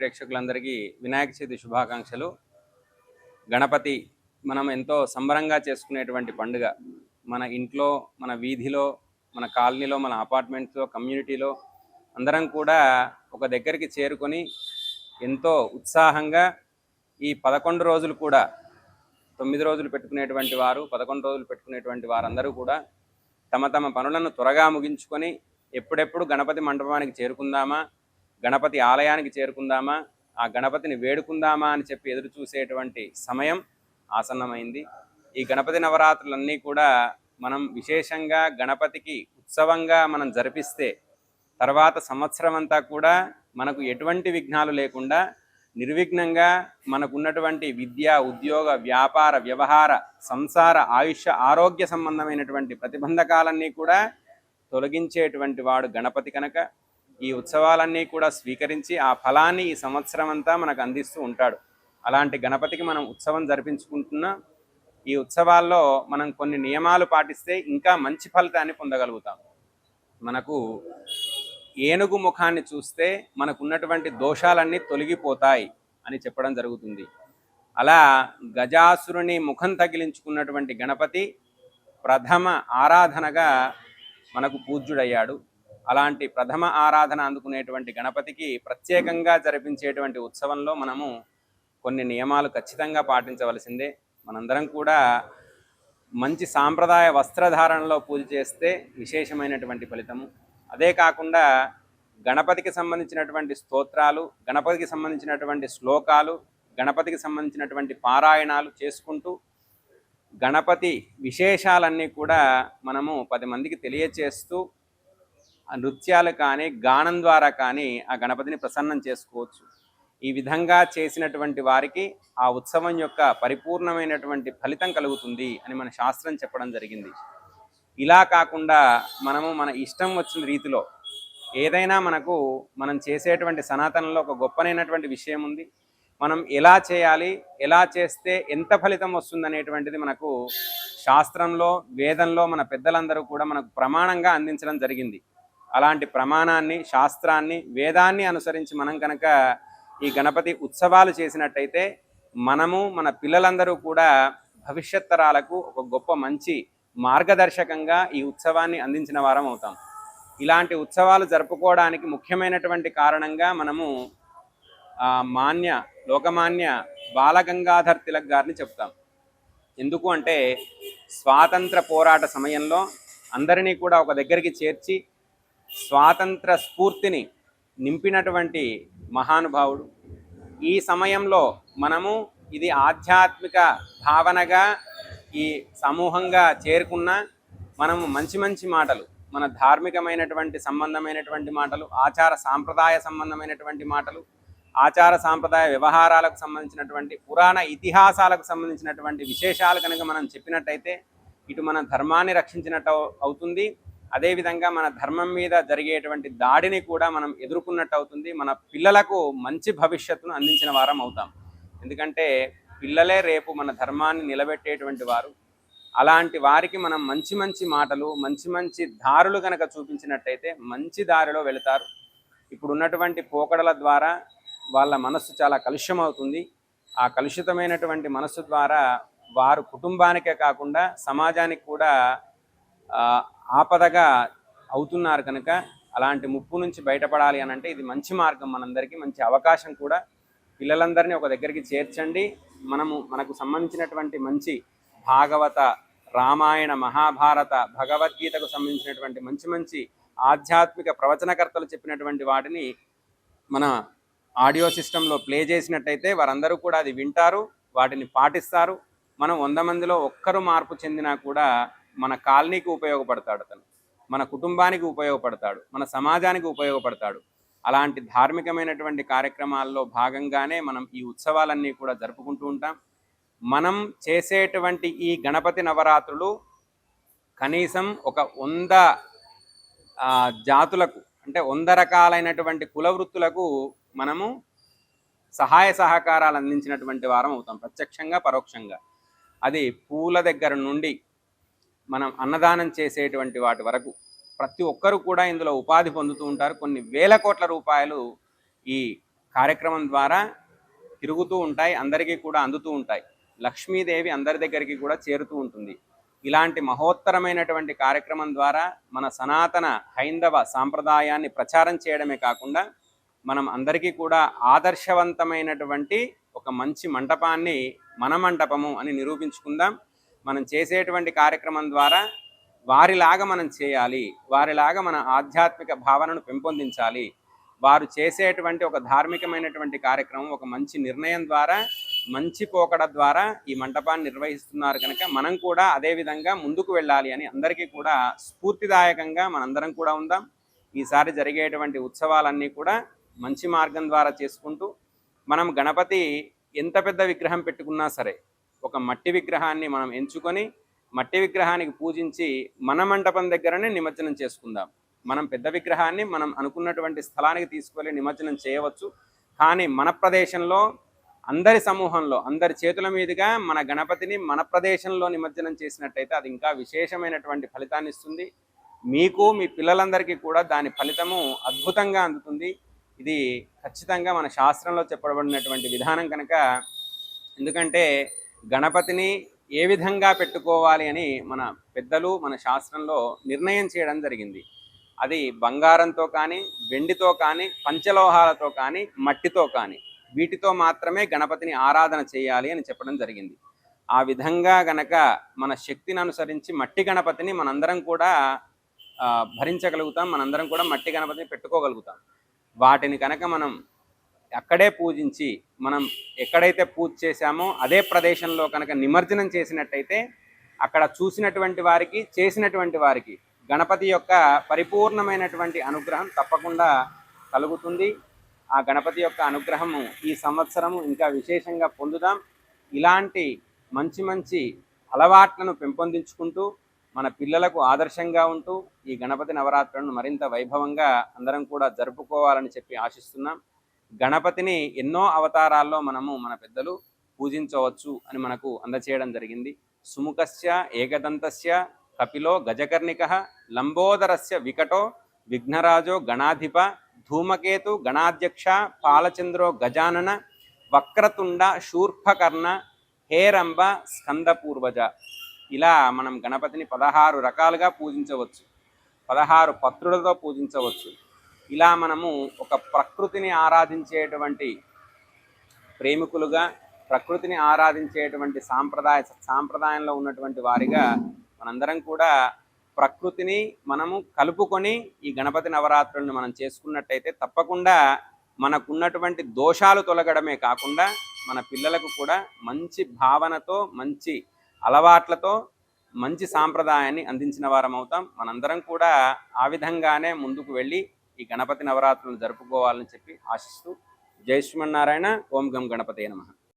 ప్రేక్షకులందరికీ వినాయక చవితి శుభాకాంక్షలు. గణపతి మనం ఎంతో సంబరంగా చేసుకునేటువంటి పండుగ. మన ఇంట్లో మన వీధిలో మన కాలనీలో మన అపార్ట్మెంట్స్లో కమ్యూనిటీలో అందరం కూడా ఒక దగ్గరికి చేరుకొని ఎంతో ఉత్సాహంగా ఈ పదకొండు రోజులు కూడా తొమ్మిది రోజులు పెట్టుకునేటువంటి వారు పదకొండు రోజులు పెట్టుకునేటువంటి వారందరూ కూడా తమ తమ పనులను త్వరగా ముగించుకొని ఎప్పుడెప్పుడు గణపతి మండపానికి చేరుకుందామా గణపతి ఆలయానికి చేరుకుందామా? ఆ గణపతిని వేడుకుందామా అని చెప్పి ఎదురు చూసేటువంటి సమయం ఆసన్నమైంది. ఈ గణపతి నవరాత్రులన్నీ కూడా మనం విశేషంగా గణపతికి ఉత్సవంగా మనం జరిపిస్తే తర్వాత సంవత్సరం అంతా కూడా మనకు ఎటువంటి విఘ్నాలు లేకుండా నిర్విఘ్నంగా మనకున్నటువంటి విద్య ఉద్యోగ వ్యాపార వ్యవహార సంసార ఆయుష ఆరోగ్య సంబంధమైనటువంటి ప్రతిబంధకాలన్నీ కూడా తొలగించేటువంటి వాడు గణపతి కనుక. ఈ ఉత్సవాలన్నీ కూడా స్వీకరించి ఆ ఫలాన్ని ఈ సంవత్సరం అంతా మనకు అందిస్తూ ఉంటాడు. అలాంటి గణపతికి మనం ఉత్సవం జరిపించుకుంటున్నా ఈ ఉత్సవాల్లో మనం కొన్ని నియమాలు పాటిస్తే ఇంకా మంచి ఫలితాన్ని పొందగలుగుతాం. మనకు ఏనుగు ముఖాన్ని చూస్తే మనకున్నటువంటి దోషాలన్నీ తొలగిపోతాయి అని చెప్పడం జరుగుతుంది. అలా గజాసురుని ముఖం తగిలించుకున్నటువంటి గణపతి ప్రథమ ఆరాధనగా మనకు పూజ్యుడయ్యాడు. అలాంటి ప్రథమ ఆరాధన అందుకునేటువంటి గణపతికి ప్రత్యేకంగా జరిపించేటువంటి ఉత్సవంలో మనము కొన్ని నియమాలు ఖచ్చితంగా పాటించవలసిందే. మనందరం కూడా మంచి సాంప్రదాయ వస్త్రధారణలో పూజ చేస్తే విశేషమైనటువంటి ఫలితము. అదే కాకుండా గణపతికి సంబంధించినటువంటి స్తోత్రాలు గణపతికి సంబంధించినటువంటి శ్లోకాలు గణపతికి సంబంధించినటువంటి పారాయణాలు చేసుకుంటూ గణపతి విశేషాలన్నీ కూడా మనము పది మందికి తెలియచేస్తూ నృత్యాలు కానీ గానం ద్వారా కానీ ఆ గణపతిని ప్రసన్నం చేసుకోవచ్చు. ఈ విధంగా చేసినటువంటి వారికి ఆ ఉత్సవం యొక్క పరిపూర్ణమైనటువంటి ఫలితం కలుగుతుంది అని మన శాస్త్రం చెప్పడం జరిగింది. ఇలా కాకుండా మనము మన ఇష్టం వచ్చిన రీతిలో ఏదైనా మనకు మనం చేసేటువంటి సనాతనంలో ఒక గొప్పనైనటువంటి విషయం ఉంది. మనం ఎలా చేయాలి ఎలా చేస్తే ఎంత ఫలితం వస్తుందనేటువంటిది మనకు శాస్త్రంలో వేదంలో మన పెద్దలందరూ కూడా మనకు ప్రమాణంగా అందించడం జరిగింది. అలాంటి ప్రమాణాన్ని శాస్త్రాన్ని వేదాన్ని అనుసరించి మనం కనుక ఈ గణపతి ఉత్సవాలు చేసినట్టయితే మనము మన పిల్లలందరూ కూడా భవిష్యత్ తరాలకు ఒక గొప్ప మంచి మార్గదర్శకంగా ఈ ఉత్సవాన్ని అందించిన వారం అవుతాం. ఇలాంటి ఉత్సవాలు జరుపుకోవడానికి ముఖ్యమైనటువంటి కారణంగా మనము మాన్య లోకమాన్య బాలగంగాధర్ తిలక్ గారిని చెప్తాం. ఎందుకు అంటే స్వాతంత్ర పోరాట సమయంలో అందరినీ కూడా ఒక దగ్గరికి చేర్చి స్వాతంత్ర స్ఫూర్తిని నింపినటువంటి మహానుభావుడు. ఈ సమయంలో మనము ఇది ఆధ్యాత్మిక భావనగా ఈ సమూహంగా చేరుకున్న మనము మంచి మంచి మాటలు మన ధార్మికమైనటువంటి సంబంధమైనటువంటి మాటలు ఆచార సాంప్రదాయ సంబంధమైనటువంటి మాటలు ఆచార సాంప్రదాయ వ్యవహారాలకు సంబంధించినటువంటి పురాణ ఇతిహాసాలకు సంబంధించినటువంటి విశేషాలు కనుక మనం చెప్పినట్టయితే ఇటు మన ధర్మాన్ని రక్షించినట్టు అవుతుంది. అదేవిధంగా మన ధర్మం మీద జరిగేటువంటి దాడిని కూడా మనం ఎదుర్కొన్నట్టు అవుతుంది మన పిల్లలకు మంచి భవిష్యత్తును అందించిన వారం అవుతాం. ఎందుకంటే పిల్లలే రేపు మన ధర్మాన్ని నిలబెట్టేటువంటి వారు. అలాంటి వారికి మనం మంచి మంచి మాటలు మంచి మంచి దారులు కనుక చూపించినట్టయితే మంచి దారిలో వెళతారు. ఇప్పుడు ఉన్నటువంటి పోకడల ద్వారా వాళ్ళ మనస్సు చాలా కలుష్యం అవుతుంది ఆ కలుషితమైనటువంటి మనస్సు ద్వారా వారు కుటుంబానికే కాకుండా సమాజానికి కూడా ఆపదగా అవుతున్నారు కనుక అలాంటి ముప్పు నుంచి బయటపడాలి అని అంటే ఇది మంచి మార్గం మనందరికీ మంచి అవకాశం కూడా. పిల్లలందరినీ ఒక దగ్గరికి చేర్చండి. మనము మనకు సంబంధించినటువంటి మంచి భాగవత రామాయణ మహాభారత భగవద్గీతకు సంబంధించినటువంటి మంచి మంచి ఆధ్యాత్మిక ప్రవచనకర్తలు చెప్పినటువంటి వాటిని మన ఆడియో సిస్టంలో ప్లే చేసినట్టయితే వారందరూ కూడా అది వింటారు వాటిని పాటిస్తారు. మనం వంద మందిలో ఒక్కరు మార్పు చెందినా కూడా మన కాలనీకి ఉపయోగపడతాడు అతను. మన కుటుంబానికి ఉపయోగపడతాడు. మన సమాజానికి ఉపయోగపడతాడు. అలాంటి ధార్మికమైనటువంటి కార్యక్రమాల్లో భాగంగానే మనం ఈ ఉత్సవాలన్నీ కూడా జరుపుకుంటూ ఉంటాం. మనం చేసేటువంటి ఈ గణపతి నవరాత్రులు కనీసం ఒక వంద జాతులకు అంటే వంద రకాలైనటువంటి కుల వృత్తులకు మనము సహాయ సహకారాలు అందించినటువంటి వారం అవుతాం ప్రత్యక్షంగా పరోక్షంగా. అది పూల దగ్గర నుండి మనం అన్నదానం చేసేటువంటి వాటి వరకు ప్రతి ఒక్కరు కూడా ఇందులో ఉపాధి పొందుతూ ఉంటారు. కొన్ని వేల కోట్ల రూపాయలు ఈ కార్యక్రమం ద్వారా తిరుగుతూ ఉంటాయి అందరికీ కూడా అందుతూ ఉంటాయి. లక్ష్మీదేవి అందరి దగ్గరికి కూడా చేరుతూ ఉంటుంది. ఇలాంటి మహోత్తరమైనటువంటి కార్యక్రమం ద్వారా మన సనాతన హైందవ సాంప్రదాయాన్ని ప్రచారం చేయడమే కాకుండా మనం అందరికీ కూడా ఆదర్శవంతమైనటువంటి ఒక మంచి మంటపాన్ని మన మంటపము అని నిరూపించుకుందాం. మనం చేసేటువంటి కార్యక్రమం ద్వారా వారిలాగా మనం చేయాలి వారిలాగా మన ఆధ్యాత్మిక భావనను పెంపొందించాలి. వారు చేసేటువంటి ఒక ధార్మికమైనటువంటి కార్యక్రమం ఒక మంచి నిర్ణయం ద్వారా మంచి పోకడ ద్వారా ఈ మంటపాన్ని నిర్వహిస్తున్నారు కనుక మనం కూడా అదే విధంగా ముందుకు వెళ్ళాలి అని అందరికీ కూడా స్ఫూర్తిదాయకంగా మనందరం కూడా ఉందాం. ఈసారి జరిగేటువంటి ఉత్సవాలన్నీ కూడా మంచి మార్గం ద్వారా చేసుకుంటూ మనం గణపతి ఎంత పెద్ద విగ్రహం పెట్టుకున్నా సరే ఒక మట్టి విగ్రహాన్ని మనం ఎంచుకొని మట్టి విగ్రహానికి పూజించి మన మంటపం దగ్గరనే నిమజ్జనం చేసుకుందాం. మనం పెద్ద విగ్రహాన్ని మనం అనుకున్నటువంటి స్థలానికి తీసుకువెళ్ళి నిమజ్జనం చేయవచ్చు. కానీ మన ప్రదేశంలో అందరి సమూహంలో అందరి చేతుల మీదుగా మన గణపతిని మన ప్రదేశంలో నిమజ్జనం చేసినట్టయితే అది ఇంకా విశేషమైనటువంటి ఫలితాన్ని ఇస్తుంది. మీకు మీ పిల్లలందరికీ కూడా దాని ఫలితము అద్భుతంగా అందుతుంది. ఇది ఖచ్చితంగా మన శాస్త్రంలో చెప్పబడినటువంటి విధానం కనుక. ఎందుకంటే గణపతిని ఏ విధంగా పెట్టుకోవాలి అని మన పెద్దలు మన శాస్త్రంలో నిర్ణయం చేయడం జరిగింది. అది బంగారంతో కానీ వెండితో కానీ పంచలోహాలతో కానీ మట్టితో కానీ వీటితో మాత్రమే గణపతిని ఆరాధన చేయాలి అని చెప్పడం జరిగింది. ఆ విధంగా గనక మన శక్తిని అనుసరించి మట్టి గణపతిని మనందరం కూడా భరించగలుగుతాం మనందరం కూడా మట్టి గణపతిని పెట్టుకోగలుగుతాం. వాటిని కనుక మనం అక్కడే పూజించి మనం ఎక్కడైతే పూజ చేశామో అదే ప్రదేశంలో కనుక నిమజ్జనం చేసినట్టయితే అక్కడ చూసినటువంటి వారికి చేసినటువంటి వారికి గణపతి యొక్క పరిపూర్ణమైనటువంటి అనుగ్రహం తప్పకుండా కలుగుతుంది. ఆ గణపతి యొక్క అనుగ్రహము ఈ సంవత్సరము ఇంకా విశేషంగా పొందుదాం. ఇలాంటి మంచి మంచి అలవాట్లను పెంపొందించుకుంటూ మన పిల్లలకు ఆదర్శంగా ఉంటూ ఈ గణపతి నవరాత్రులను మరింత వైభవంగా అందరం కూడా జరుపుకోవాలని చెప్పి ఆశిస్తున్నాం. గణపతిని ఎన్నో అవతారాల్లో మనము మన పెద్దలు పూజించవచ్చు అని మనకు అందచేయడం జరిగింది. సుముఖస్య ఏకదంతస్య కపిలో గజకర్ణిక లంబోదరస్య వికటో విఘ్నరాజో గణాధిప ధూమకేతు గణాధ్యక్ష పాలచంద్రో గజానన వక్రతుండ శూర్పకర్ణ హేరంబ స్కందపూర్వజ. ఇలా మనం గణపతిని పదహారు రకాలుగా పూజించవచ్చు. పదహారు పత్రులతో పూజించవచ్చు. ఇలా మనము ఒక ప్రకృతిని ఆరాధించేటువంటి ప్రేమికులుగా ప్రకృతిని ఆరాధించేటువంటి సాంప్రదాయ సాంప్రదాయంలో ఉన్నటువంటి వారిగా మనందరం కూడా ప్రకృతిని మనము కలుపుకొని ఈ గణపతి నవరాత్రులను మనం చేసుకున్నట్టయితే తప్పకుండా మనకున్నటువంటి దోషాలు తొలగడమే కాకుండా మన పిల్లలకు కూడా మంచి భావనతో మంచి అలవాట్లతో మంచి సాంప్రదాయాన్ని అందించిన వారం అవుతాం మనందరం కూడా ఆ విధంగానే ముందుకు వెళ్ళి ఈ గణపతి నవరాత్రులను జరుపుకోవాలని చెప్పి ఆశిస్తూ జై శ్రీమన్నారాయణ ఓం గం గణపతి నమః.